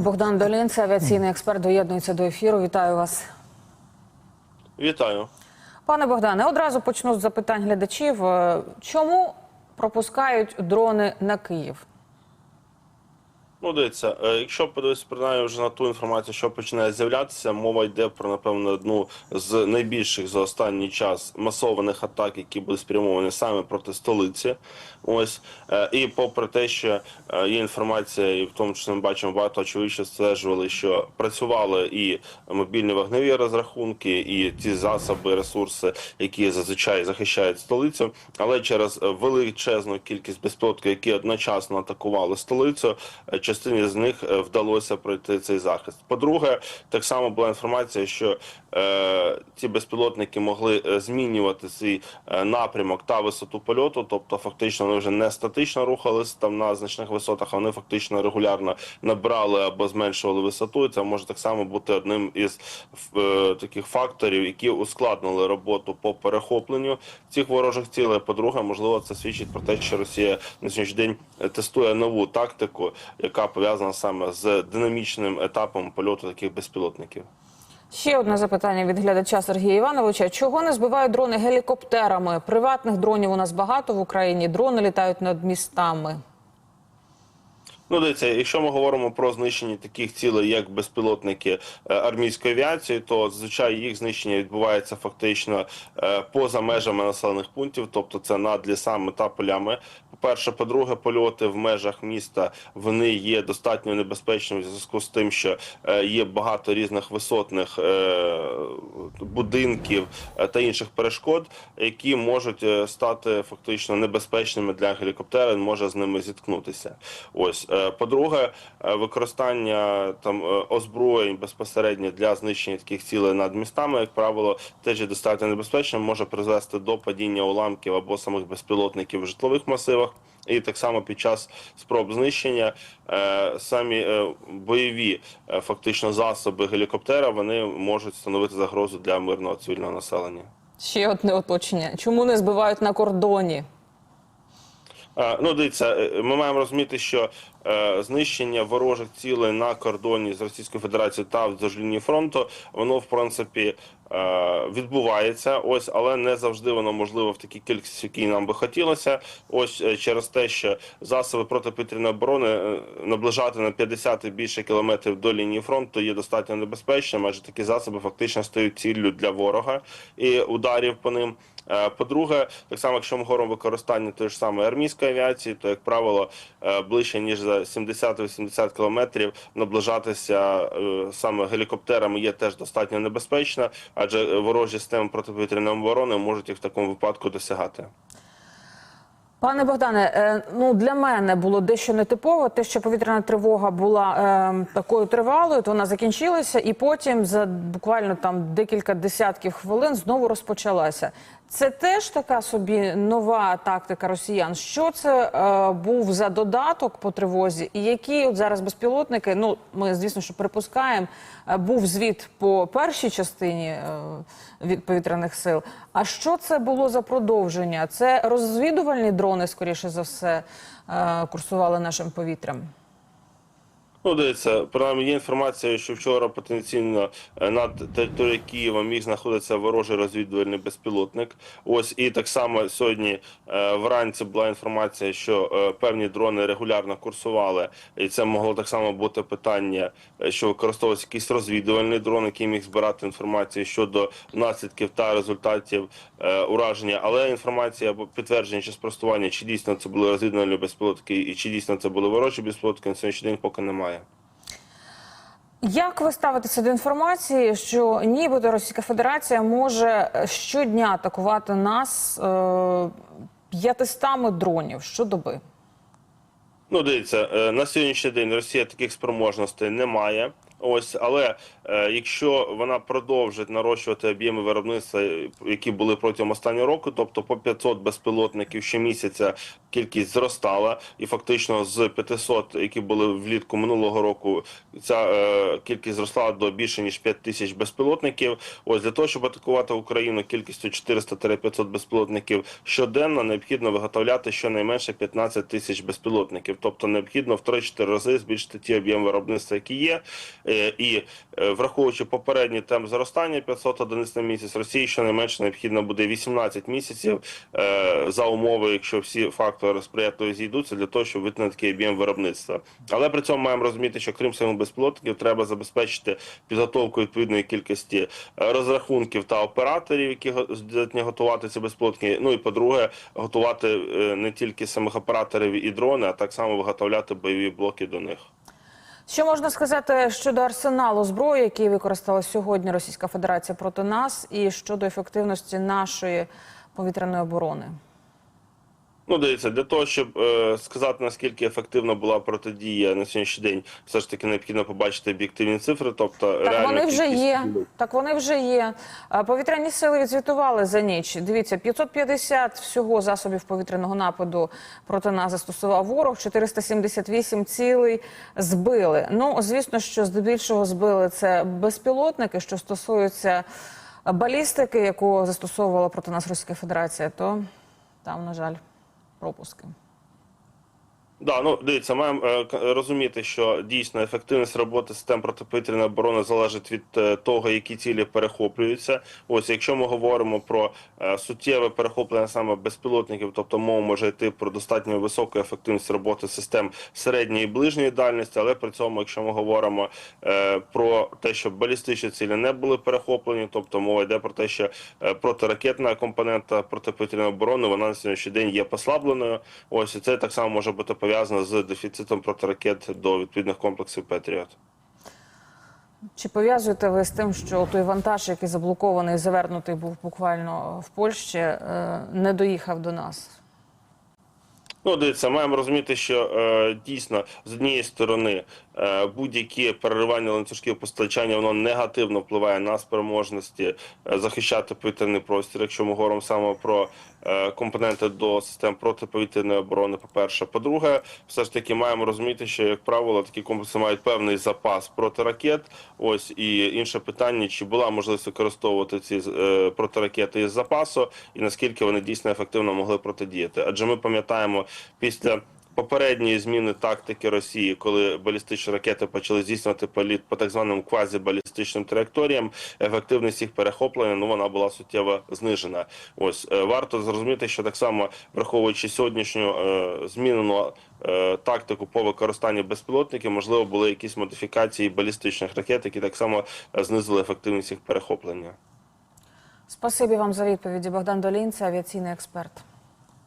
Богдан Долінце, авіаційний експерт, доєднується до ефіру. Вітаю вас. Вітаю. Пане Богдане, одразу почну з запитань глядачів. Е, Чому пропускають дрони на Київ? Ну, дивіться, е, якщо подивитися принаймні вже на ту інформацію, що починає з'являтися, мова йде про напевно одну з найбільших за останній час масованих атак, які були спрямовані саме проти столиці. Ось Е, і попри те, що е, є інформація, і в тому числі ми бачимо багато очевидно стверджували, що працювали і мобільні вогневі розрахунки, і ті засоби, ресурси, які зазвичай захищають столицю, але через величезну кількість безпілотків, які одночасно атакували столицю, частині з них е, вдалося пройти цей захист. По-друге, так само була інформація, що е, ці безпілотники могли е, змінювати свій е, напрямок та висоту польоту, тобто фактично вони вже не статично рухались там на значних висотах, а вони фактично регулярно набрали або зменшували висоту. І це може так само бути одним із е, таких факторів, які ускладнили роботу по перехопленню цих ворожих цілей. По-друге, можливо, це свідчить про те, що Росія на сьогоднішній день тестує нову тактику, яка пов'язана саме з динамічним етапом польоту таких безпілотників. Ще одне запитання від глядача Сергія Івановича: чого не збивають дрони гелікоптерами? Приватних дронів у нас багато в Україні. Дрони літають над містами. Ну, дивіться, якщо ми говоримо про знищення таких цілей, як безпілотники е, армійської авіації, то зазвичай їх знищення відбувається фактично е, поза межами населених пунктів, тобто це над лісами та полями. По-перше, по-друге, польоти в межах міста вони є достатньо небезпечними в зв'язку з тим, що е, є багато різних висотних будинків та інших перешкод, які можуть стати фактично небезпечними для гелікоптера. Він може з ними зіткнутися. Ось по-друге, е, використання там е, озброєнь безпосередньо для знищення таких цілей над містами, як правило, теж є достатньо небезпечним, може призвести до падіння уламків або самих безпілотників в житлових масивах. І так само під час спроб знищення е, самі е, бойові е, фактично засоби гелікоптера вони можуть становити загрозу для мирного цивільного населення. Ще одне уточнення: чому не збивають на кордоні? Ну, дивіться, ми маємо розуміти, що знищення ворожих цілей на кордоні з Російською Федерацією та вздовж лінії фронту, воно в принципі е, відбувається. Ось, але не завжди воно можливо в такій кількості, якій нам би хотілося. Ось е, через те, що засоби протиповітряної оборони е, наближати на 50 і більше кілометрів до лінії фронту є достатньо небезпечним, адже такі засоби фактично стають ціллю для ворога і ударів по ним. Е, По-друге, так само, якщо ми говоримо використання тої ж самої армійської авіації, то як правило е, ближче ніж за 70-80 кілометрів наближатися е, саме гелікоптерами є теж достатньо небезпечно, адже ворожі системи протиповітряної оборони можуть їх в такому випадку досягати. Пане Богдане, е, ну для мене було дещо нетипово, те, що повітряна тривога була е, такою тривалою, то вона закінчилася, і потім за буквально там декілька десятків хвилин знову розпочалася. Це теж така собі нова тактика росіян. Що це е, був за додаток по тривозі, і які от зараз безпілотники? Ну ми звісно, що припускаємо, е, був звіт по першій частині е, від повітряних сил. А що це було за продовження? Це розвідувальні дрони, скоріше за все, е, курсували нашим повітрям. Ну, дивіться, принаймні є інформація, що вчора потенційно е, над територією Києва міг знаходитися ворожий розвідувальний безпілотник. Ось і так само сьогодні е, вранці була інформація, що е, певні дрони регулярно курсували, і це могло так само бути питання, що використовувався якийсь розвідувальний дрон, який міг збирати інформацію щодо наслідків та результатів ураження. Але інформація або підтвердження чи спростування, чи дійсно це були розвідувальні безпілотники, і чи дійсно це були ворожі безпілотники, на сьогоднішній день поки немає. Як ви ставитеся до інформації, що нібито Російська Федерація може щодня атакувати нас е, 500 дронів щодоби? Ну, дивіться, е, на сьогоднішній день Росія таких спроможностей не має. Ось, але е, якщо вона продовжить нарощувати об'єми виробництва, е, які були протягом останнього року, тобто по 500 безпілотників щомісяця кількість зростала, і фактично з 500, які були влітку минулого року, ця е, кількість зросла до більше ніж 5 тисяч безпілотників. Ось для того, щоб атакувати Україну кількістю 400-500 безпілотників щоденно, необхідно виготовляти щонайменше 15 тисяч безпілотників, тобто необхідно в 3-4 рази збільшити ті об'єм виробництва, які є. Е, І е, враховуючи попередній темп зростання 500 одиниць на місяць, Росії щонайменше необхідно буде 18 місяців е, за умови, якщо всі фактори сприятливі зійдуться, для того, щоб на такий об'єм виробництва. Але при цьому маємо розуміти, що крім самих безпілотників, треба забезпечити підготовку відповідної кількості розрахунків та операторів, які здатні готувати ці безпілотники. Ну і по-друге, готувати не тільки самих операторів і дрони, а так само виготовляти бойові блоки до них. Що можна сказати щодо арсеналу зброї, який використала сьогодні Російська Федерація проти нас, і щодо ефективності нашої повітряної оборони? Ну, дивіться, для того, щоб е, сказати наскільки ефективна була протидія на сьогоднішній день, все ж таки необхідно побачити об'єктивні цифри. Тобто Так вони вже є. цілей. Так вони вже є. Повітряні сили відзвітували за ніч. Дивіться, 550 всього засобів повітряного нападу проти нас застосував ворог. 478 цілей збили. Ну звісно, що здебільшого збили це безпілотники, що стосуються балістики, яку застосовувала проти нас Російська Федерація, то там, на жаль, пропуски. Да, ну дивіться, маємо е, розуміти, що дійсно ефективність роботи систем протиповітряної оборони залежить від е, того, які цілі перехоплюються. Ось якщо ми говоримо про е, суттєве перехоплення саме безпілотників, тобто мова може йти про достатньо високу ефективність роботи систем середньої і ближньої дальності, але при цьому, якщо ми говоримо про те, що балістичні цілі не були перехоплені, тобто мова йде про те, що протиракетна компонента протиповітряної оборони вона на сьогоднішній день є послабленою. Ось і це так само може бути пов'язано з дефіцитом протиракет до відповідних комплексів Петріот. Чи пов'язуєте ви з тим, що той вантаж, який заблокований, завернутий був буквально в Польщі, е, не доїхав до нас? Ну, дивіться, маємо розуміти, що е, дійсно з однієї сторони е, будь-які переривання ланцюжків постачання воно негативно впливає на спроможності е, захищати повітряний простір. Якщо ми говоримо саме про компоненти до систем протиповітряної оборони, по-перше, по-друге, все ж таки маємо розуміти, що як правило такі комплекси мають певний запас протиракет. Ось і інше питання: чи була можливість використовувати ці е, протиракети із запасу, і наскільки вони дійсно ефективно могли протидіяти? Адже ми пам'ятаємо після. Попередньої зміни тактики Росії, коли балістичні ракети почали здійснювати політ по так званим квазібалістичним траєкторіям, ефективність їх перехоплення ну вона була суттєво знижена. Ось е, варто зрозуміти, що так само враховуючи сьогоднішню е, змінену е, тактику по використанню безпілотників, можливо, були якісь модифікації балістичних ракет, які так само е, знизили ефективність їх перехоплення. Спасибі вам за відповіді. Богдан Долін, це авіаційний експерт.